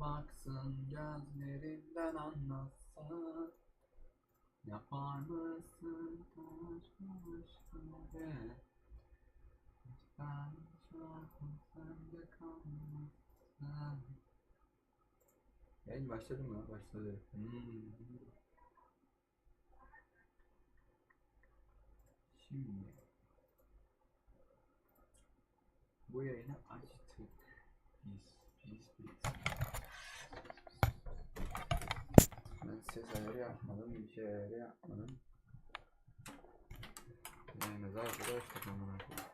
Baksın gözlerinden anlasın Yapar mısın başları Ben şarkım sende kalmasın Yayın başladı mı? Başladı. Hmm. Şimdi bu yayını açtık. Biz, biz, biz. Ben ses ayarı yapmadım, bir şey ayarı yapmadım. Yayını da arkadaşlar amına koyayım.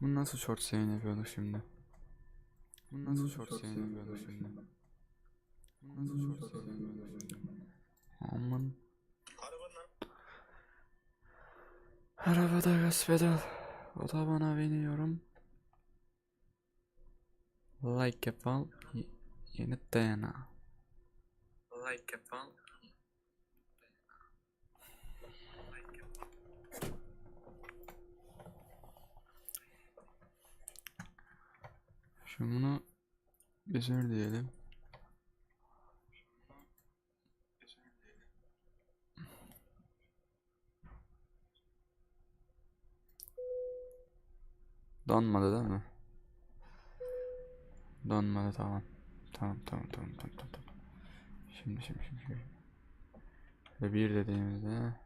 Bunu nasıl short yayın yapıyorduk şimdi? Bunu nasıl short yayın yapıyorduk şimdi? Bunu nasıl short yayın yapıyorduk şimdi? Aman. Arabada gaz pedal. Otobana biniyorum. Like yapal. y- Yeni DNA. Like yapal. Şimdi bunu güzel diyelim. Donmadı değil mi? Donmadı tamam. Tamam tamam tamam tamam tamam. Şimdi şimdi şimdi. şimdi. Bir dediğimizde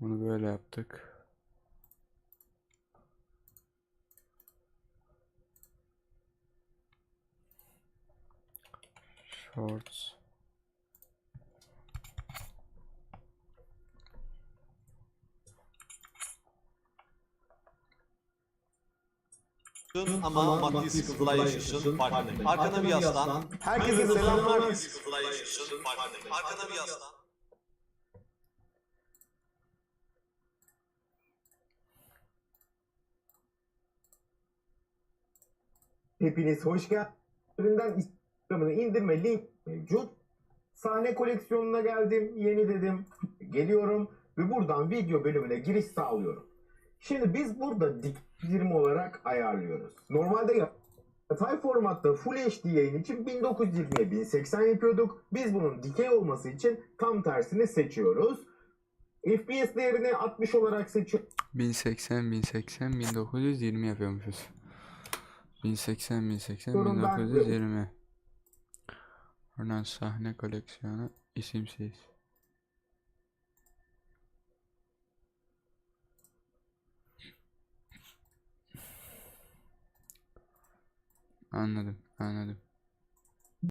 Bunu böyle yaptık. Shorts. ama maddi sıkıntılar yaşıyorsun farkındayım. Arkana bir yaslan. Herkese selamlar. Maddi sıkıntılar yaşıyorsun farkındayım. Arkana bir yaslan. Hepiniz hoş geldiniz. Instagram'ını indirme link mevcut. Sahne koleksiyonuna geldim. Yeni dedim. Geliyorum ve buradan video bölümüne giriş sağlıyorum. Şimdi biz burada dik 20 olarak ayarlıyoruz. Normalde yatay formatta Full HD yayın için 1920'ye 1080 yapıyorduk. Biz bunun dikey olması için tam tersini seçiyoruz. FPS değerini 60 olarak seçiyoruz. 1080 1080 1920 yapıyormuşuz. 1080 1080 Sorun ben- 1920. Oradan sahne koleksiyonu isimsiz. Anladım, anladım.